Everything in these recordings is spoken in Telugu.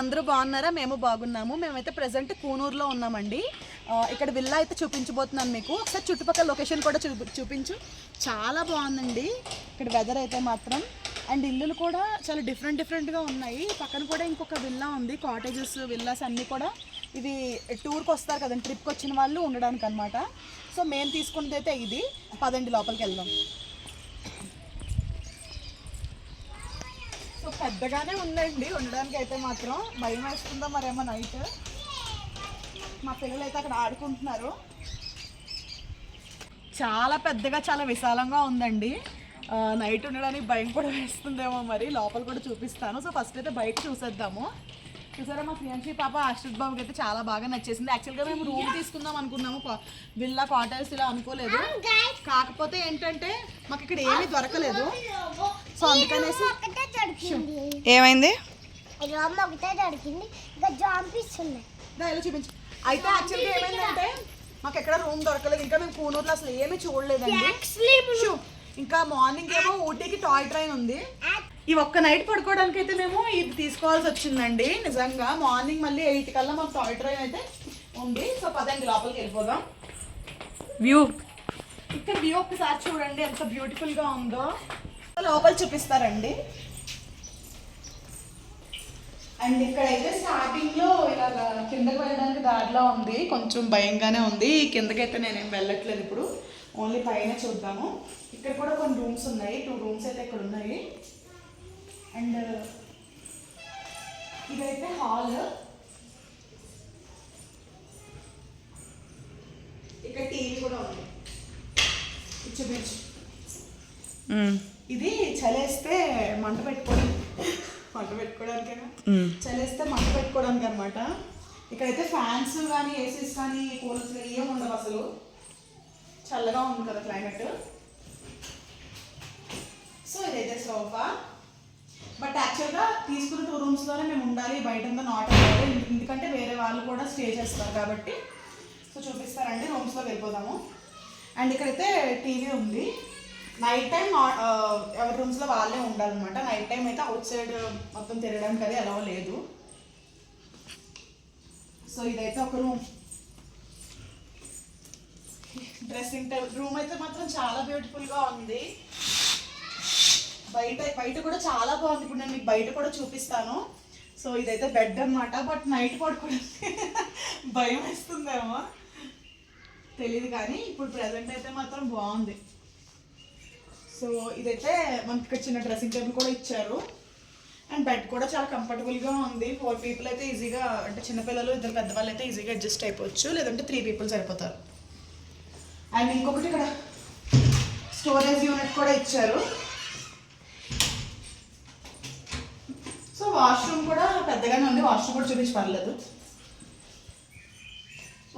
అందరూ బాగున్నారా? మేము బాగున్నాము. మేమైతే ప్రజెంట్ కూనూరులో ఉన్నామండి. ఇక్కడ విల్లా అయితే చూపించబోతున్నాను మీకు. ఒకసారి చుట్టుపక్కల లొకేషన్ కూడా చూపి చూపించు. చాలా బాగుందండి. ఇక్కడ వెదర్ అయితే మాత్రం. అండ్ ఇల్లులు కూడా చాలా డిఫరెంట్ డిఫరెంట్గా ఉన్నాయి. పక్కన కూడా ఇంకొక విల్లా ఉంది. కాటేజెస్ విల్లాస్ అన్నీ కూడా ఇది టూర్కి వస్తారు కదండి. ట్రిప్కి వచ్చిన వాళ్ళు ఉండడానికి అనమాట సో మేము తీసుకున్నది అయితే ఇది. పదండి లోపలికి వెళ్దాం. సో పెద్దగానే ఉందండి. ఉండడానికి అయితే మాత్రం భయం వేస్తుందో మరేమో నైట్. మా పిల్లలు అయితే అక్కడ ఆడుకుంటున్నారు. చాలా పెద్దగా చాలా విశాలంగా ఉందండి. నైట్ ఉండడానికి భయం కూడా వేస్తుందేమో మరి. లోపల కూడా చూపిస్తాను. సో ఫస్ట్ అయితే బయట చూసేద్దాము. చూసారా మా ఫ్రెండ్స్ పాప ఆశ్రిత్ బాబుకి అయితే చాలా బాగా నచ్చేసింది. యాక్చువల్గా మేము రూమ్ తీసుకుందాం అనుకున్నాము. విల్లా క్వార్టర్స్ ఇలా అనుకోలేదు. కాకపోతే ఏంటంటే మాకు ఇక్కడ ఏమీ దొరకలేదు. సో అందుకనేసి దొరికింది ఏమైంది? రమ్మ ఒకటే దొరికింది ఇంకా జాంపీస్ ఉన్నాయి. దా, ఇలా చూపించు. అయితే యాక్చువల్గా ఏమైందంటే మాకు ఎక్కడ రూమ్ దొరకలేదు. ఇంకా మేము కూనూరులో అసలు ఏమీ చూడలేదండి. ఇంకా మార్నింగ్ ఏమో ఊటీకి టాయ్ ట్రైన్ ఉంది. ఈ ఒక్క నైట్ పడుకోవడానికి అయితే మేము ఇది తీసుకోవాల్సి వచ్చిందండి నిజంగా. మార్నింగ్ మళ్ళీ ఎయిట్ కల్లా మాకు టాయ్ ట్రైన్ అయితే ఉంది. సో పదండి లోపలికి వెళ్ళిపోదాం. వ్యూ ఇక్కడ వ్యూ ఒక్కసారి చూడండి ఎంత బ్యూటిఫుల్గా ఉందో. లోపల చూపిస్తారండి. అండ్ ఇక్కడైతే స్టార్టింగ్లో ఇలా కిందకి వెళ్ళడానికి దారిలో ఉంది. కొంచెం భయంగానే ఉంది. కిందకైతే నేనేం వెళ్ళట్లేదు ఇప్పుడు. ఓన్లీ పైన చూద్దాము. ఇక్కడ కూడా కొన్ని రూమ్స్ ఉన్నాయి. టూ రూమ్స్ అయితే ఇక్కడ ఉన్నాయి. అండ్ ఇదైతే హాల్ ఇక్కడ టీవీ కూడా ఉంది. చూపించు. ఇది చలేస్తే మంట పెట్టుకోవడం మంట పెట్టుకోవడానికేనా? మ్మ్. చలేస్తే మంట పెట్టుకోవడానికి అనమాట ఇక్కడైతే ఫ్యాన్స్ కానీ ఏసీస్ కానీ కూలర్స్ కానీ ఏం ఉండవు అసలు. చల్లగా ఉంది కదా క్లైమేట్. సో ఇదైతే సోఫా. బట్ యాక్చువల్గా తీసుకున్న టూ రూమ్స్లోనే మేము ఉండాలి. బయట అంతా నాట్ అవ్వాలి ఎందుకంటే వేరే వాళ్ళు కూడా స్టే చేస్తారు కాబట్టి. సో చూపిస్తారండి రూమ్స్లోకి వెళ్ళిపోదాము. అండ్ ఇక్కడైతే టీవీ ఉంది. నైట్ టైం uh, uh, ఎవరి రూమ్స్లో వాళ్ళే ఉండాలన్నమాట. నైట్ టైం అయితే అవుట్ సైడ్ uh, మొత్తం తిరగడానికి అది అలవ లేదు. సో ఇదైతే ఒక రూమ్ డ్రెస్సింగ్ టేబుల్ రూమ్ అయితే మాత్రం చాలా బ్యూటిఫుల్గా ఉంది. బయట బయట కూడా చాలా బాగుంది. ఇప్పుడు నేను మీకు బయట కూడా చూపిస్తాను. సో ఇదైతే బెడ్ అన్నమాట. బట్ నైట్ పడుకోవడానికి భయం వేస్తుందేమో. తెలియదు కానీ ఇప్పుడు ప్రజెంట్ అయితే మాత్రం బాగుంది. సో ఇదైతే మనకి ఇక్కడ చిన్న డ్రెస్సింగ్ టేబుల్ కూడా ఇచ్చారు. అండ్ బెడ్ కూడా చాలా కంఫర్టబుల్గా ఉంది. ఫోర్ పీపుల్ అయితే ఈజీగా అంటే చిన్నపిల్లలు ఇద్దరు పెద్దవాళ్ళు అయితే ఈజీగా అడ్జస్ట్ అయిపోవచ్చు. లేదంటే త్రీ పీపుల్ సరిపోతారు. అండ్ ఇంకొకటి ఇక్కడ స్టోరేజ్ యూనిట్ కూడా ఇచ్చారు. సో వాష్రూమ్ కూడా పెద్దగానే ఉంది. వాష్రూమ్ కూడా చూపించి పర్లేదు.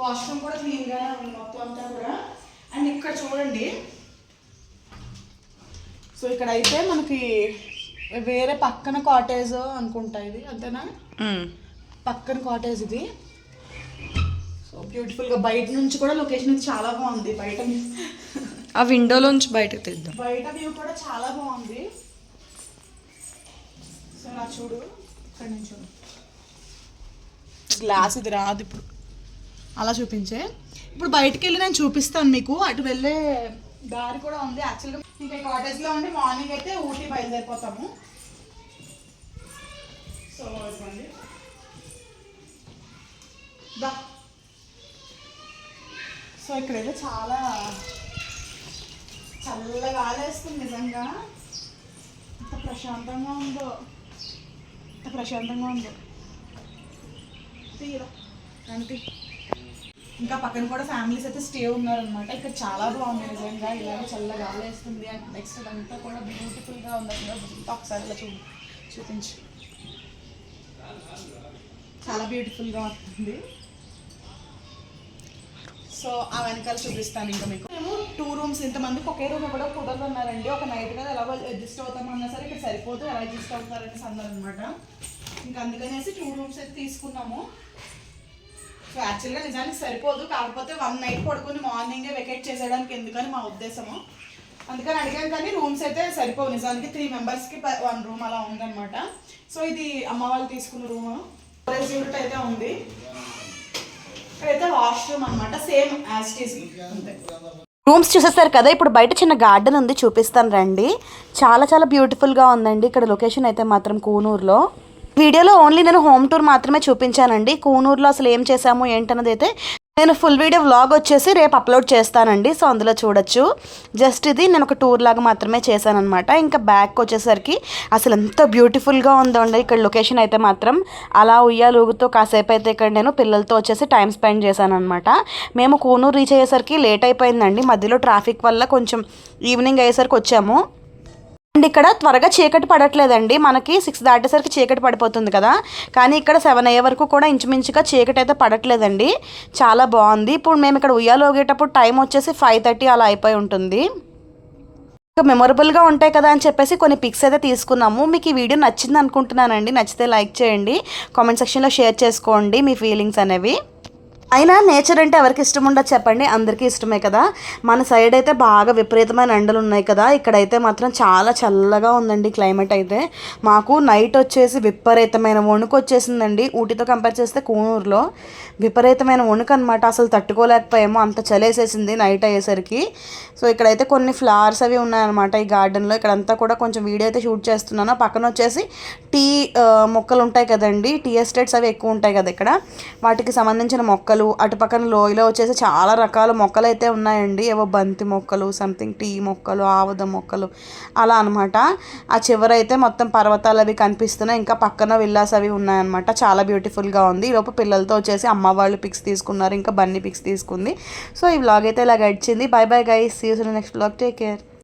వాష్రూమ్ కూడా క్లీన్గానే ఉంది మొత్తం అంతా కూడా. అండ్ ఇక్కడ చూడండి. సో ఇక్కడ అయితే మనకి వేరే పక్కన కాటేజ్ అనుకుంటా ఇది అంతేనా. పక్కన కాటేజ్ ఇది. సో బ్యూటిఫుల్గా బయట నుంచి కూడా లొకేషన్ అయితే చాలా బాగుంది. బయట ఆ విండోలోంచి బయటకు తెద్దాం. బయట వ్యూ కూడా చాలా బాగుంది. సో నా చూడు ఇక్కడ నుంచి చూడు. గ్లాస్ ఇది రాదు ఇప్పుడు. అలా చూపించే. ఇప్పుడు బయటికి వెళ్ళి నేను చూపిస్తాను మీకు. అటు వెళ్ళే దారి కూడా ఉంది. యాక్చువల్గా ఇంకా కాటేజ్లో ఉండి మార్నింగ్ అయితే ఊటీ బయలుదేరిపోతాము. సో ఇదిగోండి. దా. సో ఇక్కడైతే చాలా చల్లగా ఆలేస్తుంది నిజంగా. ఎంత ప్రశాంతంగా ఉందో. ఎంత ప్రశాంతంగా ఉందో. తీరా. అంతే ఇంకా పక్కన కూడా ఫ్యామిలీస్ అయితే స్టే ఉన్నారనమాట ఇక్కడ చాలా బాగుంది నిజంగా. ఇలాగ చల్లగా గాలేస్తుంది. అండ్ నెక్స్ట్ అదంతా కూడా బ్యూటిఫుల్గా ఉంది. అక్కడ ఒకసారి ఇలా చూ చూపించు. చాలా బ్యూటిఫుల్గా ఉంటుంది. సో ఆ వెనకాల చూపిస్తాను ఇంకా మీకు. మేము టూ రూమ్స్ ఇంతమందికి ఒకే రూమ్ కూడా కుదరదన్నారండి. ఒక నైట్ కదా ఎలా అడ్జస్ట్ అవుతామన్నా సరే ఇక్కడ సరిపోదు. ఎలా అడ్జస్ట్ అవుతారనేసి అన్నారు అనమాట ఇంకా అందుకనేసి టూ రూమ్స్ అయితే తీసుకున్నాము. సో యాక్చువల్గా నిజానికి సరిపోదు. కాకపోతే వన్ నైట్ పడుకుని మార్నింగే వెకేట్ చేసేయడానికి ఎందుకని మా ఉద్దేశము. అందుకని అడిగాను కానీ రూమ్స్ అయితే సరిపోవు. నిజానికి త్రీ మెంబర్స్కి వన్ రూమ్ అలా ఉందన్నమాట. సో ఇది అమ్మ వాళ్ళు తీసుకున్న రూమ్ స్టోరేజ్ యూనిట్ అయితే ఉంది. ఇక్కడైతే వాష్రూమ్ అనమాట సేమ్ యాస్టీస్ రూమ్స్ చూసేస్తారు కదా ఇప్పుడు బయట చిన్న గార్డెన్ ఉంది. చూపిస్తాను రండి. చాలా చాలా బ్యూటిఫుల్గా ఉందండి. ఇక్కడ లొకేషన్ అయితే మాత్రం కూనూరులో. వీడియోలో ఓన్లీ నేను హోమ్ టూర్ మాత్రమే చూపించానండి. కూనూరులో అసలు ఏం చేశాము ఏంటన్నది అయితే నేను ఫుల్ వీడియో వ్లాగ్ వచ్చేసి రేపు అప్లోడ్ చేస్తానండి. సో అందులో చూడొచ్చు. జస్ట్ ఇది నేను ఒక టూర్ లాగా మాత్రమే చేశాను అనమాట ఇంకా బ్యాక్ వచ్చేసరికి అసలు ఎంత బ్యూటిఫుల్గా ఉందండి. ఇక్కడ లొకేషన్ అయితే మాత్రం అలా ఉయ్యాలూగుతూ కాసేపు అయితే ఇక్కడ నేను పిల్లలతో వచ్చేసి టైం స్పెండ్ చేశాను అనమాట మేము కూనూరు రీచ్ అయ్యేసరికి లేట్ అయిపోయిందండి. మధ్యలో ట్రాఫిక్ వల్ల కొంచెం ఈవినింగ్ అయ్యేసరికి వచ్చాము. అండ్ ఇక్కడ త్వరగా చీకటి పడట్లేదండి. మనకి సిక్స్ దాటేసరికి చీకటి పడిపోతుంది కదా. కానీ ఇక్కడ సెవెన్ అయ్యే వరకు కూడా ఇంచుమించుగా చీకటి అయితే పడట్లేదండి. చాలా బాగుంది. ఇప్పుడు మేము ఇక్కడ ఉయ్యాలు ఊగేటప్పుడు టైం వచ్చేసి ఫైవ్ థర్టీ అలా అయిపోయి ఉంటుంది. ఇంకా మెమొరబుల్గా ఉంటాయి కదా అని చెప్పేసి కొన్ని పిక్స్ అయితే తీసుకున్నాము. మీకు ఈ వీడియో నచ్చింది అనుకుంటున్నానండి. నచ్చితే లైక్ చేయండి. కామెంట్ సెక్షన్లో షేర్ చేసుకోండి మీ ఫీలింగ్స్ అనేవి. అయినా నేచర్ అంటే ఎవరికి ఇష్టం ఉండదు చెప్పండి అందరికీ ఇష్టమే కదా. మన సైడ్ అయితే బాగా విపరీతమైన ఎండలు ఉన్నాయి కదా. ఇక్కడైతే మాత్రం చాలా చల్లగా ఉందండి క్లైమేట్ అయితే. మాకు నైట్ వచ్చేసి విపరీతమైన వణుకు వచ్చేసిందండి. ఊటీతో కంపేర్ చేస్తే కూనూరులో విపరీతమైన వణుకు అనమాట అసలు తట్టుకోలేకపోయాము. అంత చలేసేసింది నైట్ అయ్యేసరికి. సో ఇక్కడైతే కొన్ని ఫ్లవర్స్ అవి ఉన్నాయన్నమాట ఈ గార్డెన్లో ఇక్కడంతా కూడా కొంచెం వీడియో అయితే షూట్ చేస్తున్నాను. పక్కన వచ్చేసి టీ మొక్కలు ఉంటాయి కదండి. టీ ఎస్టేట్స్ అవి ఎక్కువ ఉంటాయి కదా ఇక్కడ. వాటికి సంబంధించిన మొక్కలు అటు పక్కన లోయలో వచ్చేసి చాలా రకాల మొక్కలు అయితే ఉన్నాయండి. ఏవో బంతి మొక్కలు సంథింగ్ టీ మొక్కలు ఆవద మొక్కలు అలా అనమాట ఆ చివరైతే మొత్తం పర్వతాలు అవి కనిపిస్తున్నాయి. ఇంకా పక్కన విల్లాస్ అవి ఉన్నాయన్నమాట. చాలా బ్యూటిఫుల్గా ఉంది. ఈలోపు పిల్లలతో వచ్చేసి అమ్మ వాళ్ళు పిక్స్ తీసుకున్నారు. ఇంకా బన్నీ పిక్స్ తీసుకుంది. సో ఈ వ్లాగ్ అయితే ఇలా గడిచింది. Bye bye guys see next vlog take care